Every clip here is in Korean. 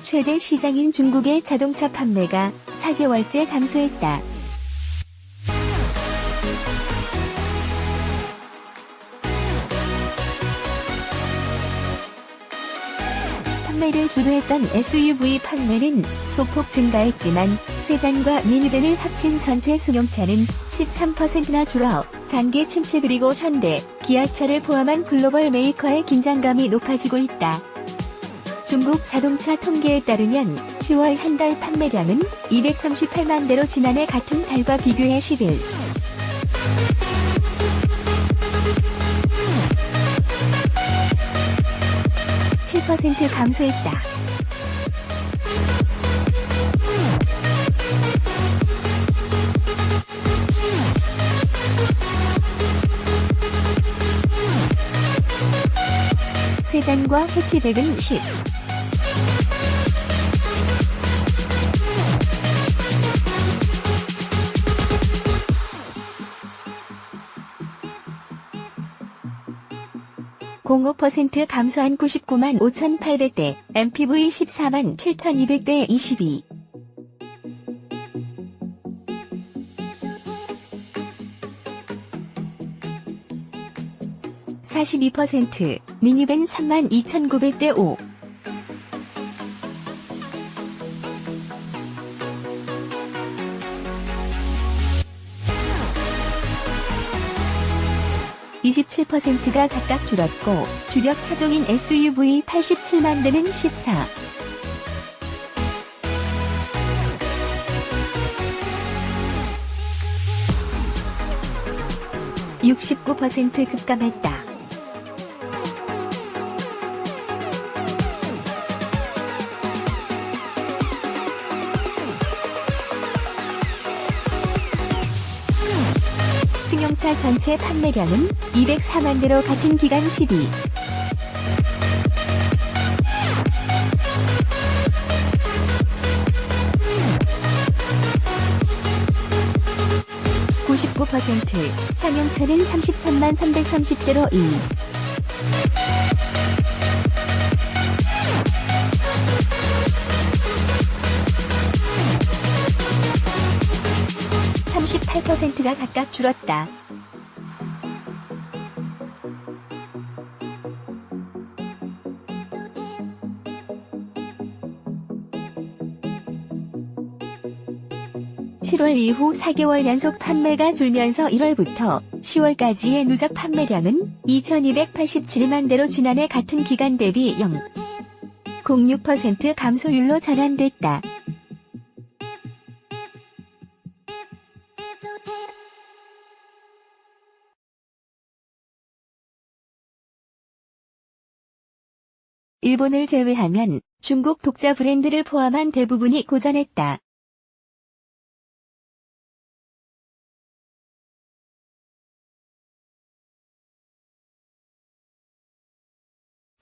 최대 시장인 중국의 자동차 판매가 4개월째 감소했다. 판매를 주도했던 SUV 판매는 소폭 증가했지만 세단과 미니밴을 합친 전체 승용차는 13%나 줄어 장기 침체 그리고 현대, 기아차를 포함한 글로벌 메이커의 긴장감이 높아지고 있다. 중국 자동차 통계에 따르면 10월 한 달 판매량은 238만 대로 지난해 같은 달과 비교해 10일 7% 감소했다. 세단과 해치백은 10. (05%) 감소한 99만 5,800대, MPV 14만 7,200대 22. (42%) 미니밴 3만 2,900대 5. (27%가 각각 줄었고) 주력 차종인 SUV 87만 대는 14. 69% 급감했다. 전체 판매량은 204만 대로 같은 기간 12. (99%) 상용차는 33만 330대로 2. (38%가 각각 줄었다. (7월) 이후 4개월 연속 판매가 줄면서 1월부터 10월까지의 누적 판매량은 2,287만 대로 지난해 같은 기간 대비 0.06% 감소율로 전환됐다. 일본을 제외하면 중국 독자 브랜드를 포함한 대부분이 고전했다.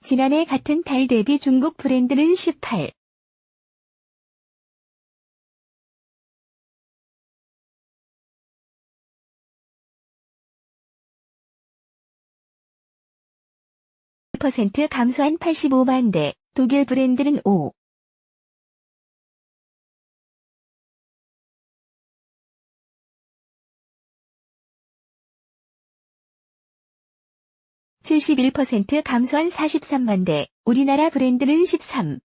지난해 같은 달 대비 중국 브랜드는 18. 10% 감소한 85만 대, 독일 브랜드는 5. 71% 감소한 43만 대, 우리나라 브랜드는 13.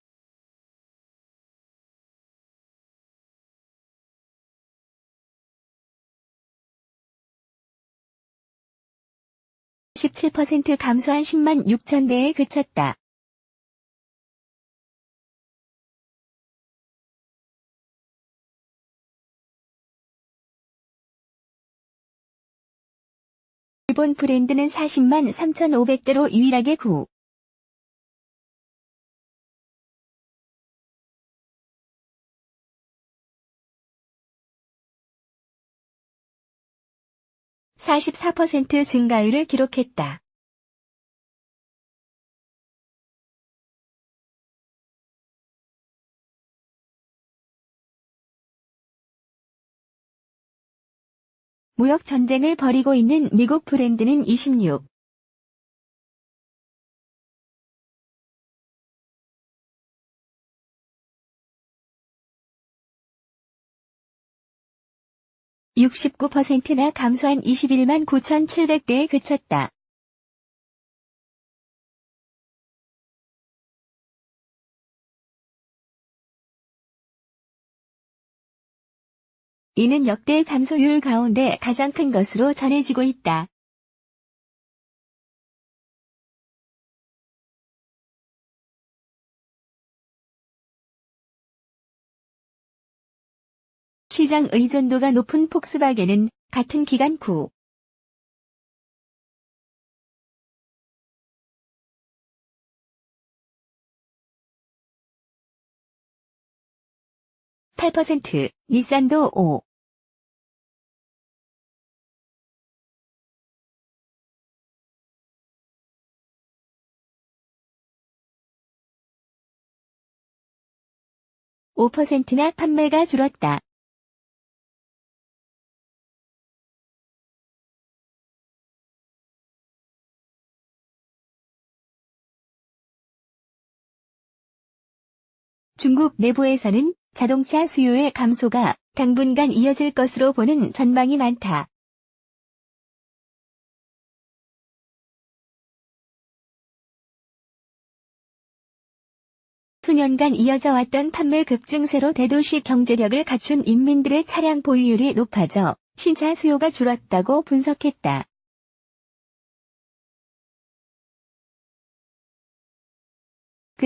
17% 감소한 10만 6천 대에 그쳤다. 일본 브랜드는 40만 3,500대로 유일하게 9. 44% 증가율을 기록했다. 무역 전쟁을 벌이고 있는 미국 브랜드는 26. 69%나 감소한 21만 9,700대에 그쳤다. 이는 역대 감소율 가운데 가장 큰 것으로 전해지고 있다. 시장 의존도가 높은 폭스바겐은 같은 기간 9. 8%, 닛산도 5. 5%나 판매가 줄었다. 중국 내부에서는 자동차 수요의 감소가 당분간 이어질 것으로 보는 전망이 많다. 수년간 이어져 왔던 판매 급증세로 대도시 경제력을 갖춘 인민들의 차량 보유율이 높아져 신차 수요가 줄었다고 분석했다.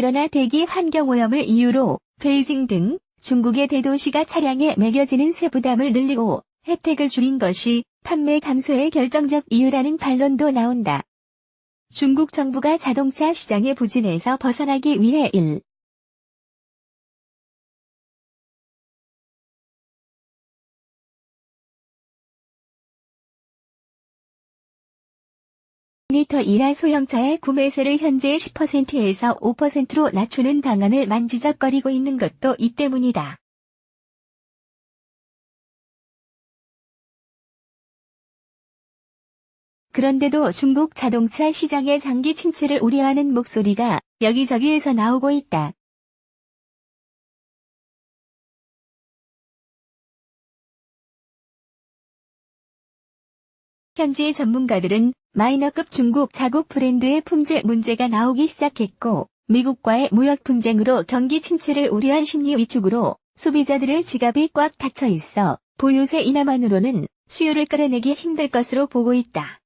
그러나 대기 환경 오염을 이유로 베이징 등 중국의 대도시가 차량에 매겨지는 세부담을 늘리고 혜택을 줄인 것이 판매 감소의 결정적 이유라는 반론도 나온다. 중국 정부가 자동차 시장의 부진에서 벗어나기 위해 1. 리터 이하 소형차의 구매세를 현재 10%에서 5%로 낮추는 방안을 만지작거리고 있는 것도 이 때문이다. 그런데도 중국 자동차 시장의 장기 침체를 우려하는 목소리가 여기저기에서 나오고 있다. 현지 전문가들은 마이너급 중국 자국 브랜드의 품질 문제가 나오기 시작했고 미국과의 무역 분쟁으로 경기 침체를 우려한 심리 위축으로 소비자들의 지갑이 꽉 닫혀 있어 보유세 인하만으로는 수요를 끌어내기 힘들 것으로 보고 있다.